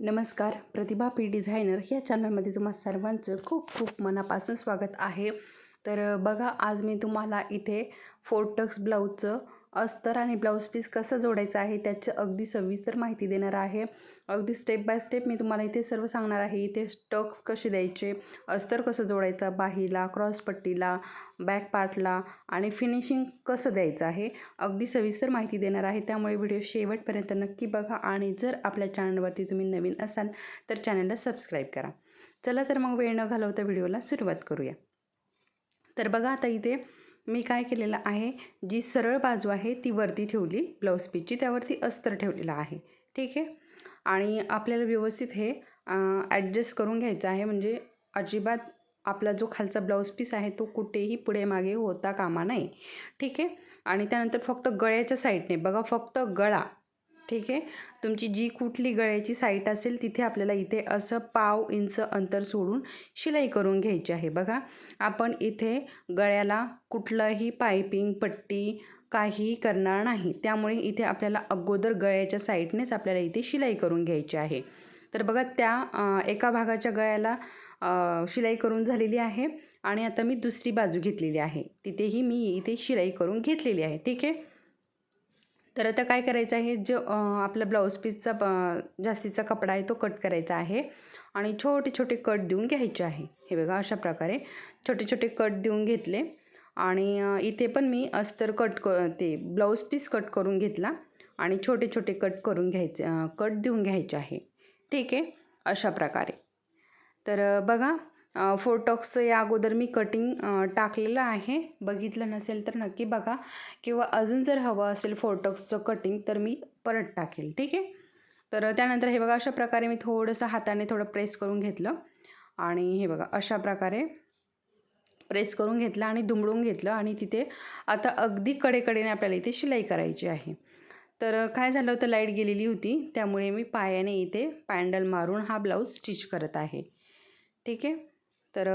नमस्कार प्रतिभा P designer या चॅनलमध्ये तुम्हा सर्वांचं खूप खूप मनापासून स्वागत आहे. तर बघा आज मी तुम्हाला इथे फोर्टक्स ब्लाऊजचं अस्तर आणि ब्लाऊज पीस कसं जोडायचं आहे त्याचं अगदी सविस्तर माहिती देणार आहे. अगदी स्टेप बाय स्टेप मी तुम्हाला इथे सर्व सांगणार आहे. इथे टक्स कसे द्यायचे अस्तर कसं जोडायचं बाहीला क्रॉसपट्टीला बॅक पार्टला आणि फिनिशिंग कसं द्यायचं आहे अगदी सविस्तर माहिती देणार आहे. त्यामुळे व्हिडिओ शेवटपर्यंत नक्की बघा आणि जर आपल्या चॅनलवरती तुम्ही नवीन असाल तर चॅनलला सबस्क्राईब करा. चला तर मग वेळ न घालवता व्हिडिओला सुरुवात करूया. तर बघा आता इथे मी काय केलेलं आहे? जी सरळ बाजू आहे ती वरती ठेवली ब्लाऊज पीसची त्यावरती अस्तर ठेवलेलं आहे. ठीक आहे? आणि आपल्याला व्यवस्थित हे ॲडजस्ट करून घ्यायचं आहे. म्हणजे अजिबात आपला जो खालचा ब्लाऊज पीस आहे तो कुठेही पुढे मागे होता कामा नये ठीक आहे? आणि त्यानंतर फक्त गळ्याच्या साईडने. बघा फक्त गळा. ठीक आहे? तुमची जी कुठली गळ्याची साईट असेल तिथे आपल्याला इथे असं पाव इंच अंतर सोडून शिलाई करून घ्यायची आहे. बघा आपण इथे गळ्याला कुठलंही पायपिंग पट्टी काहीही करणार नाही. त्यामुळे इथे आपल्याला अगोदर गळ्याच्या साईडनेच आपल्याला इथे शिलाई करून घ्यायची आहे. तर बघा त्या एका भागाच्या गळ्याला शिलाई करून झालेली आहे आणि आता मी दुसरी बाजू घेतलेली आहे. तिथेही मी इथे शिलाई करून घेतलेली आहे. ठीक आहे? तर आता काय करायचं आहे जो आपला ब्लाऊज पीसचा जास्तीचा कपडा आहे तो कट करायचा आहे आणि छोटे छोटे कट देऊन घ्यायचे आहे. हे बघा अशा प्रकारे छोटे छोटे कट देऊन घेतले आणि इथे पण मी अस्तर कट क ते ब्लाऊज पीस कट करून घेतला आणि छोटे छोटे कट करून घ्यायचे कट देऊन घ्यायचे आहे. ठीक आहे? अशा प्रकारे. तर बघा फोटॉक्सचं या अगोदर मी कटिंग टाकलेलं आहे. बघितलं नसेल तर नक्की बघा. किंवा अजून जर हवं असेल फोटॉक्सचं कटिंग तर मी परत टाकेल. ठीक आहे? तर त्यानंतर हे बघा अशा प्रकारे मी थोडंसं हाताने थोडं प्रेस करून घेतलं. आणि हे बघा अशा प्रकारे प्रेस करून घेतलं आणि दुमडून घेतलं. आणि तिथे आता अगदी कडेकडेने आपल्याला इथे शिलाई करायची आहे. तर काय झालं होतं लाइट गेलेली होती. त्यामुळे मी पायाने इथे पॅन्डल मारून हा ब्लाऊज स्टिच करत आहे. ठीक आहे? तर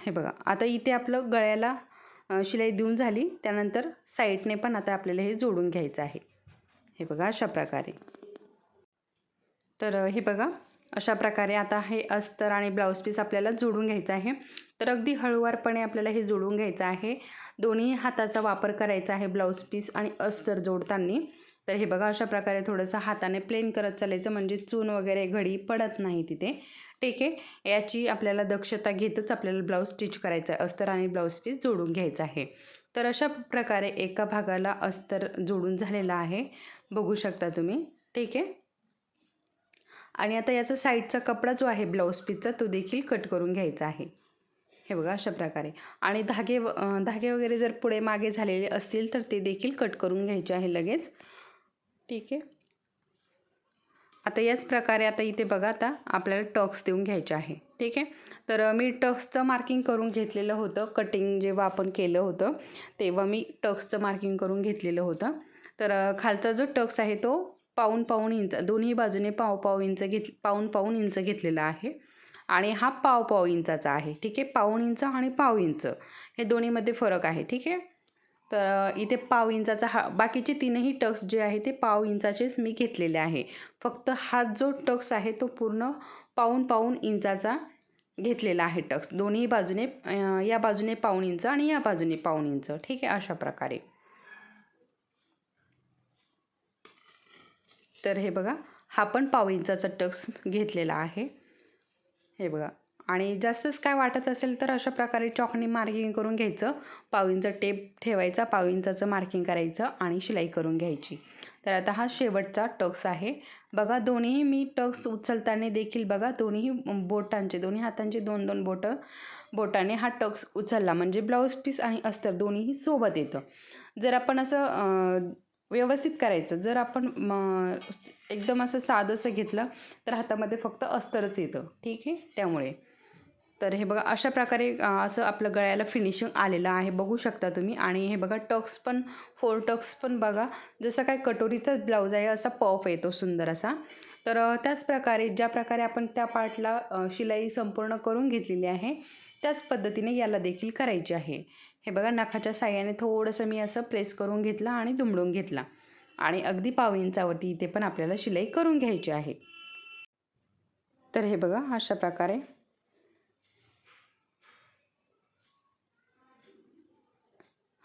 हे बघा. आता इथे आपलं गळ्याला शिलाई देऊन झाली. त्यानंतर साईडने पण आता आपल्याला हे जोडून घ्यायचं आहे. हे बघा अशा प्रकारे. तर हे बघा. अशा प्रकारे आता हे अस्तर आणि ब्लाऊज पीस आपल्याला जोडून घ्यायचं आहे. तर अगदी हळूवारपणे आपल्याला हे जोडून घ्यायचं आहे. दोन्ही हाताचा वापर करायचा आहे ब्लाऊज पीस आणि अस्तर जोडताना. तर हे बघा अशा प्रकारे थोडंसं हाताने प्लेन करत चालायचं. म्हणजे चून वगैरे घडी पडत नाही तिथे. ठीक आहे. याची आपल्याला दक्षता घेतच आपल्याला ब्लाऊज स्टिच करायचं आहे. अस्तर आणि ब्लाऊज पीस जोडून घ्यायचं आहे. तर अशा प्रकारे एका भागाला अस्तर जोडून झालेला आहे. बघू शकता तुम्ही. ठीक आहे. आणि आता याचा साईडचा कपडा जो आहे ब्लाऊज पीसचा तो देखील कट करून घ्यायचा आहे. हे बघा अशा प्रकारे. आणि धागे व धागे वगैरे जर पुढे मागे झालेले असतील तर ते देखील कट करून घ्यायचे आहे लगेच. ठीक आहे. आता याच प्रकारे आता इथे बघा आता आपल्याला टक्स देऊन घ्यायचे आहे. ठीक आहे? तर मी टक्सचं मार्किंग करून घेतलेलं होतं. कटिंग जेव्हा आपण केलं होतं तेव्हा मी टक्सचं मार्किंग करून घेतलेलं होतं. तर खालचा जो टक्स आहे तो पाऊन पाऊन इंच दोन्ही बाजूने पाव पाव इंच घेत पाऊन पाऊन इंच घेतलेला आहे. आणि हा पाव पाव इंचाचा आहे. ठीक आहे? पाऊन इंच आणि पाव इंच. हे दोन्हीमध्ये फरक आहे. ठीक आहे? तर इथे पाव इंचाचा हा बाकीचे तीनही टक्स जे आहे ते पाव इंचाचेच मी घेतलेले आहे. फक्त हा जो टक्स आहे तो पूर्ण पाऊन पाऊन इंचाचा घेतलेला आहे टक्स. दोन्ही बाजूने या बाजूने पाऊन इंच आणि या बाजूने पाऊन इंच. ठीक आहे? अशा प्रकारे. तर हे बघा हा पण पाव इंचाचा टक्स घेतलेला आहे. हे बघा. आणि जास्तच काय वाटत असेल तर अशा प्रकारे चॉकनी मार्किंग करून घ्यायचं. पाव टेप ठेवायचा पाविंचाचं मार्किंग करायचं आणि शिलाई करून घ्यायची. तर आता हा शेवटचा टक्स आहे. बघा दोन्ही मी टक्स उचलताना देखील बघा दोन्ही बोटांचे दोन्ही हातांचे दोन दोन बोटं बोटाने हा टक्स उचलला. म्हणजे ब्लाऊज पीस आणि अस्तर दोन्हीही सोबत येतं. जर आपण असं व्यवस्थित करायचं जर आपण एकदम असं साधंसं घेतलं तर हातामध्ये फक्त अस्तरच येतं. ठीक आहे? त्यामुळे तर हे बघा अशा प्रकारे असं आपलं गळ्याला फिनिशिंग आलेलं आहे. बघू शकता तुम्ही. आणि हे बघा टक्स पण फोर टक्स पण बघा जसं काय कटोरीचाच ब्लाऊज आहे असा पफ येतो सुंदर असा. तर त्याच प्रकारे ज्या प्रकारे आपण त्या पार्टला शिलाई संपूर्ण करून घेतलेली आहे त्याच पद्धतीने याला देखील करायची आहे. हे बघा नखाच्या साह्याने थोडंसं मी असं प्रेस करून घेतलं आणि दुमडून घेतला. आणि अगदी पाव इंचावरती इथे पण आपल्याला शिलाई करून घ्यायची आहे. तर हे बघा अशा प्रकारे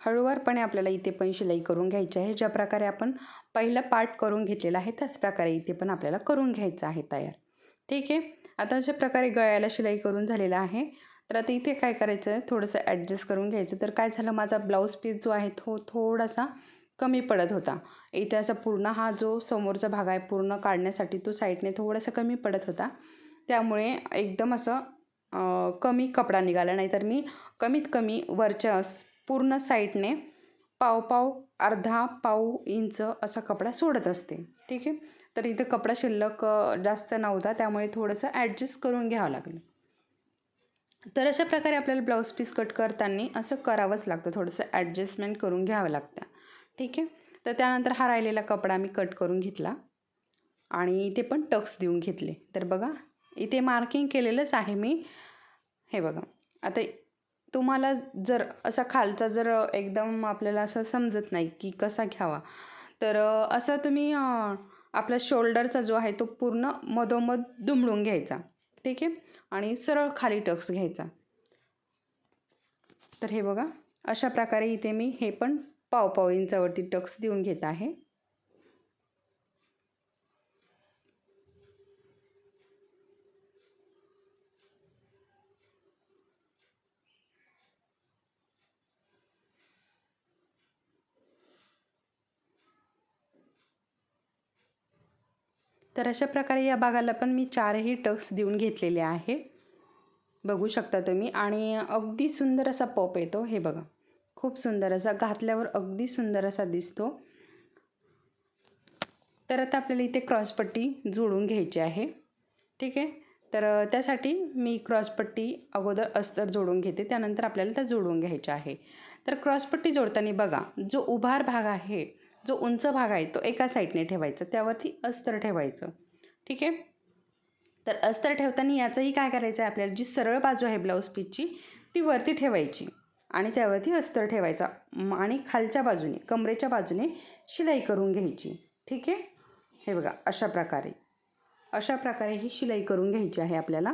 हळूवारपणे आपल्याला इथे पण शिलाई करून घ्यायची आहे. ज्या प्रकारे आपण पहिलं पार्ट करून घेतलेला आहे त्याच प्रकारे इथे पण आपल्याला करून घ्यायचं आहे तयार. ठीक आहे? आता अशा प्रकारे गळ्याला शिलाई करून झालेला आहे. तर आता इथे काय करायचं आहे थोडंसं ॲडजस्ट करून घ्यायचं. तर काय झालं? माझा ब्लाऊज पीस जो आहे तो थोडासा कमी पडत होता. इथे असा पूर्ण हा जो समोरचा भाग आहे पूर्ण काढण्यासाठी तो साईडने थोडासा कमी पडत होता. त्यामुळे एकदम असं कमी कपडा निघाला. नाही तर मी कमीत कमी वरच्या पूर्ण साईडने पाव पाव अर्धा पाव इंच असा कपडा सोडत असते. ठीक आहे? तर इथं कपडा शिल्लक जास्त नव्हता त्यामुळे थोडंसं ॲडजस्ट करून घ्यावं लागलं. तर अशा प्रकारे आपल्याला ब्लाऊज पीस कट करताना असं करावंच लागतं. थोडंसं ॲडजस्टमेंट करून घ्यावं लागतं. ठीक आहे? तर त्यानंतर हा राहिलेला कपडा मी कट करून घेतला. आणि इथे पण टक्स देऊन घेतले. तर बघा इथे मार्किंग केलेलंच आहे मी. हे बघा. आता तुम्हाला जर असा खालचा जर एकदम आपल्याला असं समजत नाही की कसा घ्यावा तर असं तुम्ही आपला शोल्डरचा जो आहे तो पूर्ण मधोमध दुमडून घ्यायचा. ठीक आहे? आणि सरळ खाली टक्स घ्यायचा. तर हे बघा अशा प्रकारे इथे मी हे पण पाव पाव इंचावरती टक्स देऊन घेत आहे. तर अशा प्रकारे या भागाला पण मी चारही टक्स देऊन घेतलेले आहे. बघू शकता तुम्ही. आणि अगदी सुंदर असा पॉप येतो. हे बघा. खूप सुंदर असा घातल्यावर अगदी सुंदर असा दिसतो. तर आता आपल्याला इथे क्रॉसपट्टी जोडून घ्यायची आहे. ठीक आहे? तर त्यासाठी मी क्रॉसपट्टी अगोदर अस्तर जोडून घेते. त्यानंतर आपल्याला त्या जोडून घ्यायच्या आहे. तर क्रॉसपट्टी जोडताना बघा जो उभार भाग आहे जो उंच भाग आहे तो एका साईडने ठेवायचा त्यावरती अस्तर ठेवायचं. ठीक आहे? तर अस्तर ठेवताना याचंही काय करायचं आहे आपल्याला? जी सरळ बाजू आहे ब्लाऊज पीसची ती वरती ठेवायची आणि त्यावरती अस्तर ठेवायचा. आणि खालच्या बाजूने कमरेच्या बाजूने शिलाई करून घ्यायची. ठीक आहे? हे बघा अशा प्रकारे. अशा प्रकारे ही शिलाई करून घ्यायची आहे आपल्याला.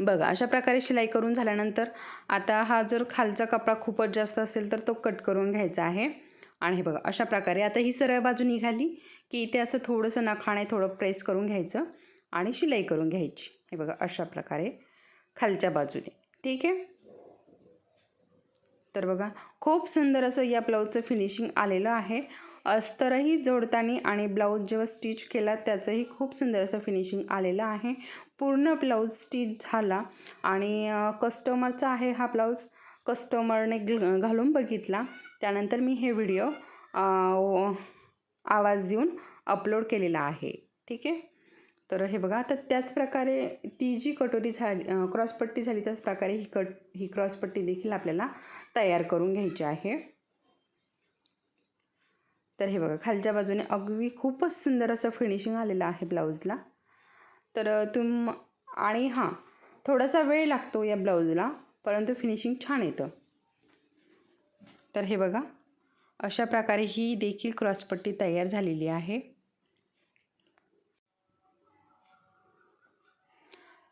बघा अशा प्रकारे शिलाई करून झाल्यानंतर आता हा जर खालचा कपडा खूपच जास्त असेल तर तो कट करून घ्यायचा आहे. आणि हे बघा अशा प्रकारे आता ही सरळ बाजू निघाली की इथे असं थोडंसं नखाणे थोडं प्रेस करून घ्यायचं आणि शिलाई करून घ्यायची. हे बघा अशा प्रकारे खालच्या बाजूने. ठीक आहे? तर बघा खूप सुंदर असं या ब्लाऊजचं फिनिशिंग आलेलं आहे. अस्तरही जोडताना आणि ब्लाऊज जेव्हा स्टिच केला त्याचंही खूप सुंदर असं फिनिशिंग आलेलं आहे. पूर्ण ब्लाऊज स्टिच झाला आणि कस्टमरचा आहे हा ब्लाऊज. कस्टमरने घालून बघितला. त्यानंतर मी हे व्हिडिओ आवाज देऊन अपलोड केलेला आहे. ठीक आहे? तर हे बघा आता त्याच प्रकारे ती जी कटोरी झाली क्रॉसपट्टी झाली त्याच प्रकारे ही कट ही क्रॉसपट्टी देखील आपल्याला तयार करून घ्यायची आहे. तर हे बघा खालच्या बाजूने अगदी खूपच सुंदर असं फिनिशिंग आलेलं आहे ब्लाऊजला तर तुम आणि हां थोडासा वेळ लागतो या ब्लाऊजला परंतु फिनिशिंग छान येतं. तर हे बघा अशा प्रकारे ही देखील क्रॉसपट्टी तयार झालेली आहे.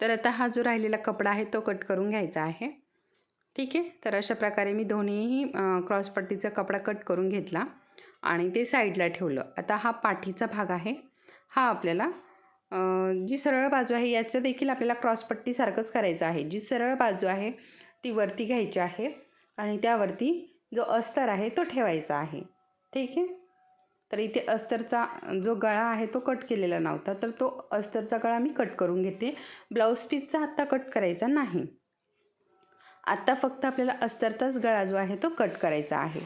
तर आता हा जो राहिलेला कपडा आहे तो कट करून घ्यायचा आहे. ठीक आहे? तर अशा प्रकारे मी दोन्हीही क्रॉसपट्टीचा कपडा कट करून घेतला. आणि ते साईडला ठेवलं. आता हा पाठीचा भाग आहे. हा आपल्याला जी सरळ बाजू आहे याचं देखील आपल्याला क्रॉसपट्टीसारखंच करायचं आहे. जी सरळ बाजू आहे ती वरती घ्यायची आहे आणि त्यावरती जो अस्तर आहे तो ठेवायचा आहे. ठीक आहे? तर इथे अस्तरचा जो गळा आहे तो कट केलेला नव्हता. तर तो अस्तरचा गळा मी कट करून घेते. ब्लाऊज पीसचा आत्ता कट करायचा नाही. आत्ता फक्त आपल्याला अस्तरचाच गळा जो आहे तो कट करायचा आहे.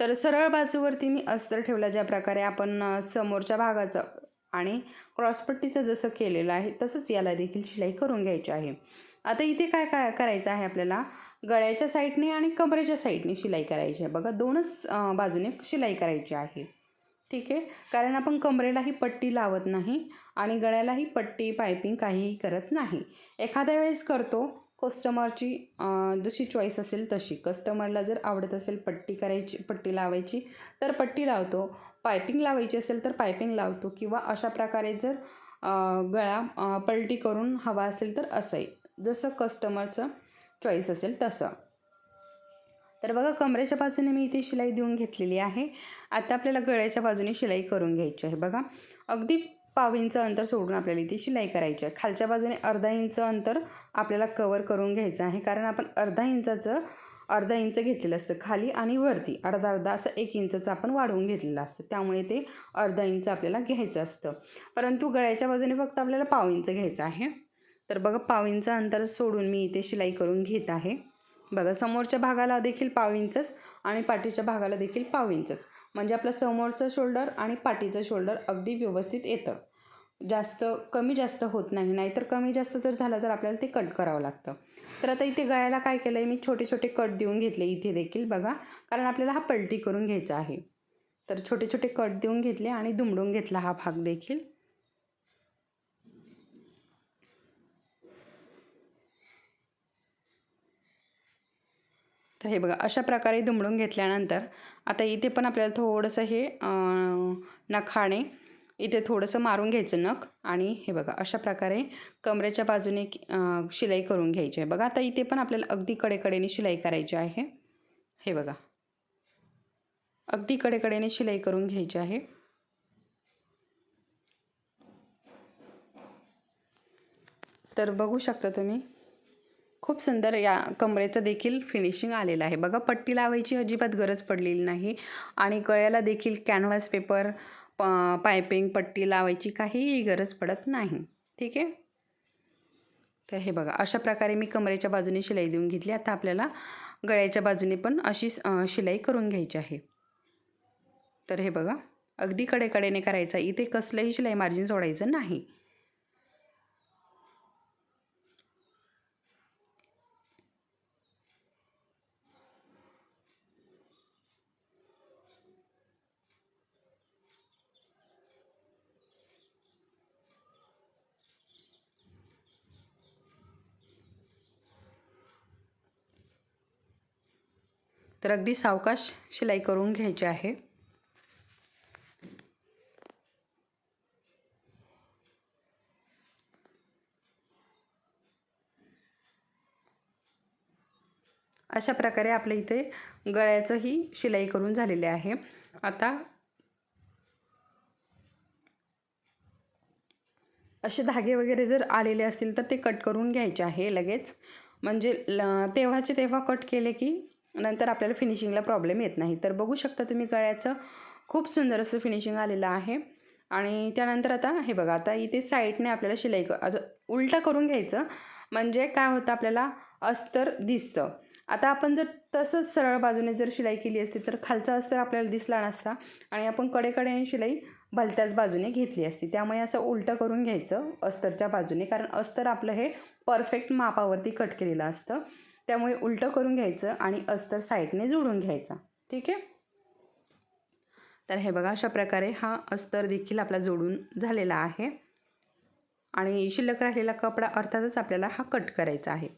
तर सरळ बाजूवरती मी अस्तर ठेवला ज्या प्रकारे आपण समोरच्या भागाचं आणि क्रॉसपट्टीचं जसं केलेलं आहे तसंच याला देखील शिलाई करून घ्यायची आहे. आता इथे काय काय करायचं आहे आपल्याला? गळ्याच्या साईडने आणि कमरेच्या साईडने शिलाई करायची आहे. बघा दोनच बाजूने शिलाई करायची आहे. ठीक आहे? कारण आपण कमरेलाही पट्टी लावत नाही आणि गळ्यालाही पट्टी पायपिंग काहीही करत नाही. एखाद्या वेळेस करतो कस्टमरची जशी चॉईस असेल तशी. कस्टमरला जर आवडत असेल पट्टी करायची पट्टी लावायची तर पट्टी लावतो. पायपिंग लावायची असेल तर पायपिंग लावतो. किंवा अशा प्रकारे जर गळा पलटी करून हवा असेल तर असंही. जसं कस्टमरचं चॉईस असेल तसं. तर बघा कमरेच्या बाजूने मी इथे शिलाई देऊन घेतलेली आहे. आता आपल्याला गळ्याच्या बाजूने शिलाई करून घ्यायची आहे. बघा अगदी पाव इंच अंतर सोडून आपल्याला इथे शिलाई करायची आहे. खालच्या बाजूने अर्धा इंच अंतर आपल्याला कवर करून घ्यायचं आहे. कारण आपण अर्धा इंचाचं अर्धा इंच घेतलेलं असतं खाली आणि वरती. अर्धा अर्धा असं एक इंचचं आपण वाढवून घेतलेलं असतं. त्यामुळे ते अर्धा इंच आपल्याला घ्यायचं असतं. परंतु गळ्याच्या बाजूने फक्त आपल्याला पाव इंच घ्यायचं आहे. तर बघा पाव इंच अंतर सोडून मी इथे शिलाई करून घेत आहे. बघा समोरच्या भागाला देखील पाव इंचच आणि पाठीच्या भागाला देखील पाव इंचच. म्हणजे आपलं समोरचं शोल्डर आणि पाठीचं शोल्डर अगदी व्यवस्थित येतं. जास्त कमी जास्त होत नाही. नाहीतर कमी जास्त जर झालं तर आपल्याला ते कट करावं लागतं. तर आता इथे गळ्याला काय केलं आहे मी छोटे छोटे कट देऊन घेतले इथे देखील बघा. कारण आपल्याला हा पलटी करून घ्यायचा आहे. तर छोटे छोटे कट देऊन घेतले आणि दुमडून घेतला हा भाग देखील. तर हे बघा अशा प्रकारे दुमडून घेतल्यानंतर आता इथे पण आपल्याला थोडंसं हे नखाणे इथे थोडंसं मारून घ्यायचं नख आणि हे बघा अशा प्रकारे कमरेच्या बाजूने शिलाई करून घ्यायची आहे. बघा आता इथे पण आपल्याला अगदी कडेकडेने शिलाई करायची आहे. हे बघा. अगदी कडेकडेने शिलाई करून घ्यायची आहे. तर बघू शकता तुम्ही खूप सुंदर या कमरेचं देखील फिनिशिंग आलेलं आहे. बघा पट्टी लावायची अजिबात गरज पडलेली नाही. आणि गळ्याला देखील कॅनव्हास पेपर प पायपिंग पट्टी लावायची काहीही गरज पडत नाही. ठीक आहे? तर हे बघा अशा प्रकारे मी कमरेच्या बाजूने शिलाई देऊन घेतली. आता आपल्याला गळ्याच्या बाजूने पण अशी शिलाई करून घ्यायची आहे. तर हे बघा अगदी कडेकडेने करायचं इथे कसलंही शिलाई मार्जिन सोडायचं नाही. तर अगदी सावकाश शिलाई करून घ्यायची आहे. अशा प्रकारे आपल्या इथे गळ्याचंही शिलाई करून झालेले आहे. आता असे धागे वगैरे जर आलेले असतील तर ते कट करून घ्यायचे आहे लगेच. म्हणजे ल तेव्हाचे तेव्हा कट केले की नंतर आपल्याला फिनिशिंगला प्रॉब्लेम येत नाही. तर बघू शकता तुम्ही गळ्याचं खूप सुंदर असं फिनिशिंग आलेलं आहे. आणि त्यानंतर आता हे बघा आता इथे साईडने आपल्याला शिलाई क उलटा उलटं करून घ्यायचं. म्हणजे काय होतं आपल्याला? अस्तर दिसतं. आता आपण जर तसंच सरळ बाजूने जर शिलाई केली असती तर खालचा अस्तर आपल्याला दिसला नसता. आणि आपण कडेकडेने शिलाई भलत्याच बाजूने घेतली असती. त्यामुळे असं उलटं करून घ्यायचं अस्तरच्या बाजूने. कारण अस्तर आपलं हे परफेक्ट मापावरती कट केलेलं असतं. त्यामुळे उलटं करून घ्यायचं आणि अस्तर साईडने जोडून घ्यायचा. ठीक आहे? तर हे बघा अशा प्रकारे हा अस्तर देखील आपला जोडून झालेला आहे. आणि शिल्लक राहिलेला कपडा अर्थातच आपल्याला हा कट करायचा आहे.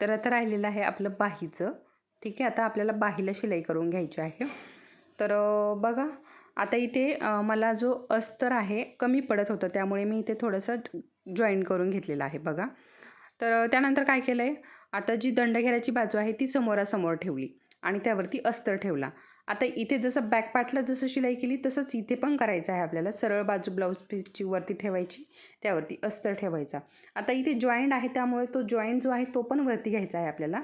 तर आता राहिलेलं आहे आपलं बाहीचं. ठीक आहे आता आपल्याला बाहीला शिलाई करून घ्यायची आहे. तर बघा आता इथे मला जो अस्तर आहे कमी पडत होतं. त्यामुळे मी इथे थोडंसं जॉईन करून घेतलेलं आहे बघा. तर त्यानंतर काय केलं आहे आता जी दंडघेराची बाजू आहे ती समोरासमोर ठेवली आणि त्यावरती अस्तर ठेवला. आता इथे जसं बॅकपार्टला जसं शिलाई केली तसंच इथे पण करायचं आहे आपल्याला. सरळ बाजू ब्लाऊज पीसची वरती ठेवायची त्यावरती अस्तर ठेवायचा. आता इथे जॉईंट आहे त्यामुळे तो जॉईंट जो आहे तो पण वरती घ्यायचा आहे आपल्याला.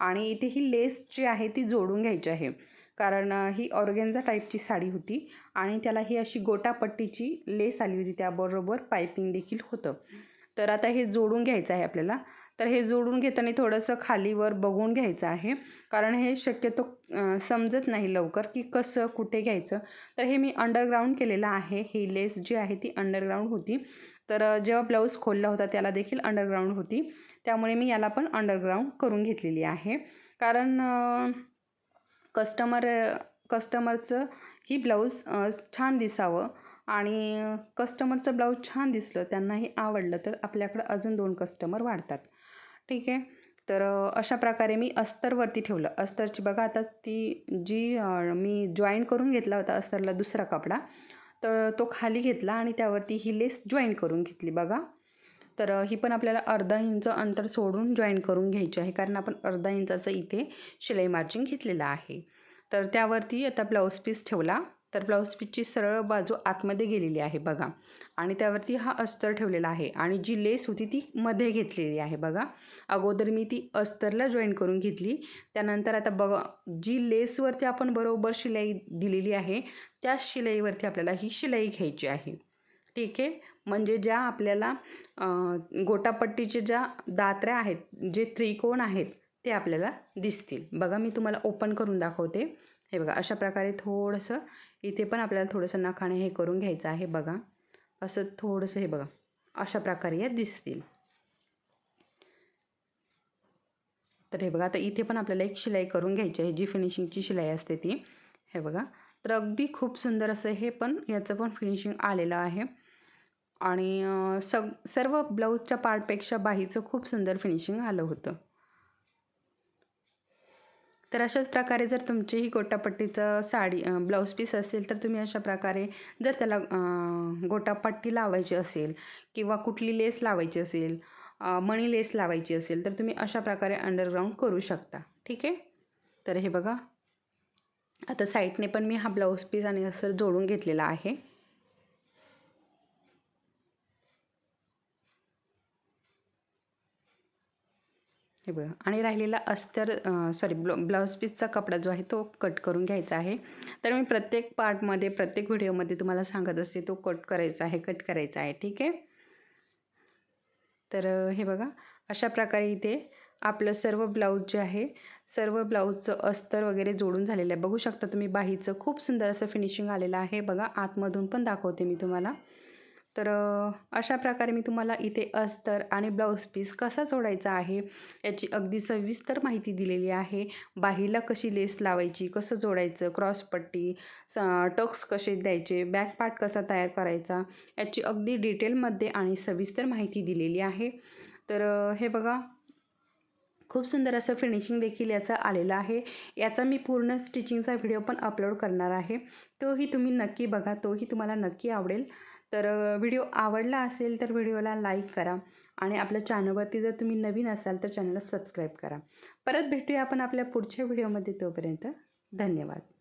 आणि इथे ही लेस जी आहे ती जोडून घ्यायची आहे. कारण ही ऑर्गेन्झा टाईपची साडी होती आणि त्याला ही अशी गोटापट्टीची लेस आली होती त्याबरोबर पायपिंग देखील होतं. तर आता हे जोडून घ्यायचं आहे आपल्याला. तर हे जोडून घेताना थोडंसं खालीवर बघून घ्यायचं आहे. कारण हे शक्यतो समजत नाही लवकर की कसं कुठे घ्यायचं. तर हे मी अंडरग्राऊंड केलेलं आहे. ही लेस जी आहे ती अंडरग्राऊंड होती. तर जेव्हा ब्लाऊज खोलला होता त्याला देखील अंडरग्राऊंड होती. त्यामुळे मी याला पण अंडरग्राऊंड करून घेतलेली आहे. कारण कस्टमर कस्टमरचं ही ब्लाऊज छान दिसावं आणि कस्टमरचं ब्लाऊज छान दिसलं त्यांनाही आवडलं तर आपल्याकडं अजून दोन कस्टमर वाढतात. ठीक आहे? तर अशा प्रकारे मी अस्तरवरती ठेवलं. अस्तरची बघा आता ती जी मी जॉईन करून घेतला होता अस्तरला दुसरा कपडा तर तो खाली घेतला आणि त्यावरती ही लेस जॉईन करून घेतली बघा. तर ही पण आपल्याला अर्धा इंच अंतर सोडून जॉईन करून घ्यायची आहे. कारण आपण अर्धा इंचाचं इथे शिलाई मार्जिन घेतलेलं आहे. तर त्यावरती आता ब्लाऊज पीस ठेवला. तर ब्लाऊज पीसची सरळ बाजू आतमध्ये गेलेली आहे बघा. आणि त्यावरती हा अस्तर ठेवलेला आहे. आणि जी लेस होती ती मध्ये घेतलेली आहे बघा. अगोदर मी ती अस्तरला जॉईन करून घेतली. त्यानंतर आता बघा जी लेसवरती आपण बरोबर शिलाई दिलेली आहे त्या शिलाईवरती आपल्याला ही शिलाई घ्यायची आहे. ठीक आहे. म्हणजे ज्या आपल्याला गोटापट्टीचे ज्या दात्र्या आहेत जे त्रिकोण आहेत ते आपल्याला दिसतील. बघा मी तुम्हाला ओपन करून दाखवते. हे बघा अशा प्रकारे थोडंसं इथे पण आपल्याला थोडंसं नखाने हे करून घ्यायचं आहे. बघा असं थोडंसं हे बघा अशा प्रकारे या दिसतील. तर हे बघा आता इथे पण आपल्याला एक शिलाई करून घ्यायची आहे. जी फिनिशिंगची शिलाई असते ती. हे बघा तर अगदी खूप सुंदर असं हे पण याचं पण फिनिशिंग आलेलं आहे. आणि सग सर्व ब्लाऊजच्या पार्टपेक्षा बाहीचं खूप सुंदर फिनिशिंग आलं होतं. तर अशाच प्रकारे जर तुमचीही गोटापट्टीचं साडी ब्लाऊज पीस असेल तर तुम्ही अशा प्रकारे जर त्याला गोटापट्टी लावायची असेल किंवा कुठली लेस लावायची असेल मणी लेस लावायची असेल तर तुम्ही अशा प्रकारे अंडरग्राऊंड करू शकता. ठीक आहे? तर हे बघा. आता साईडने पण मी हा ब्लाऊज पीस आणि असं जोडून घेतलेला आहे. हे बघा. आणि राहिलेला अस्तर सॉरी ब्ल ब्लाऊज पीसचा कपडा जो आहे तो कट करून घ्यायचा आहे. तर मी प्रत्येक पार्टमध्ये प्रत्येक व्हिडिओमध्ये तुम्हाला सांगत असते तो कट करायचा आहे कट करायचा आहे ठीक आहे? तर हे बघा. अशा प्रकारे इथे आपलं सर्व ब्लाऊज जे आहे सर्व ब्लाऊजचं अस्तर वगैरे जोडून झालेलं आहे. बघू शकता तुम्ही बाहीचं खूप सुंदर असं फिनिशिंग आलेलं आहे. बघा आतमधून पण दाखवते मी तुम्हाला. तर अशा प्रकारे मी तुम्हाला इथे अस्तर आणि ब्लाऊज पीस कसा जोडायचा आहे याची अगदी सविस्तर माहिती दिलेली आहे. बाहीला कशी लेस लावायची कसं जोडायचं क्रॉसपट्टी स टक्स कसे द्यायचे बॅक पार्ट कसा तयार करायचा याची अगदी डिटेलमध्ये आणि सविस्तर माहिती दिलेली आहे. तर हे बघा खूप सुंदर असं फिनिशिंग देखील याचा आलेला आहे. याचा मी पूर्ण स्टिचिंगचा व्हिडिओ पण अपलोड करणार आहे. तोही तुम्ही नक्की बघा तोही तुम्हाला नक्की आवडेल. तर व्हिडिओ आवडला असेल तर व्हिडिओला लाईक करा आणि आपल्या चॅनलवरती जर तुम्ही नवीन असाल तर चॅनलला सबस्क्राईब करा. परत भेटूया आपण आपल्या पुढच्या व्हिडिओमध्ये तोपर्यंत. धन्यवाद.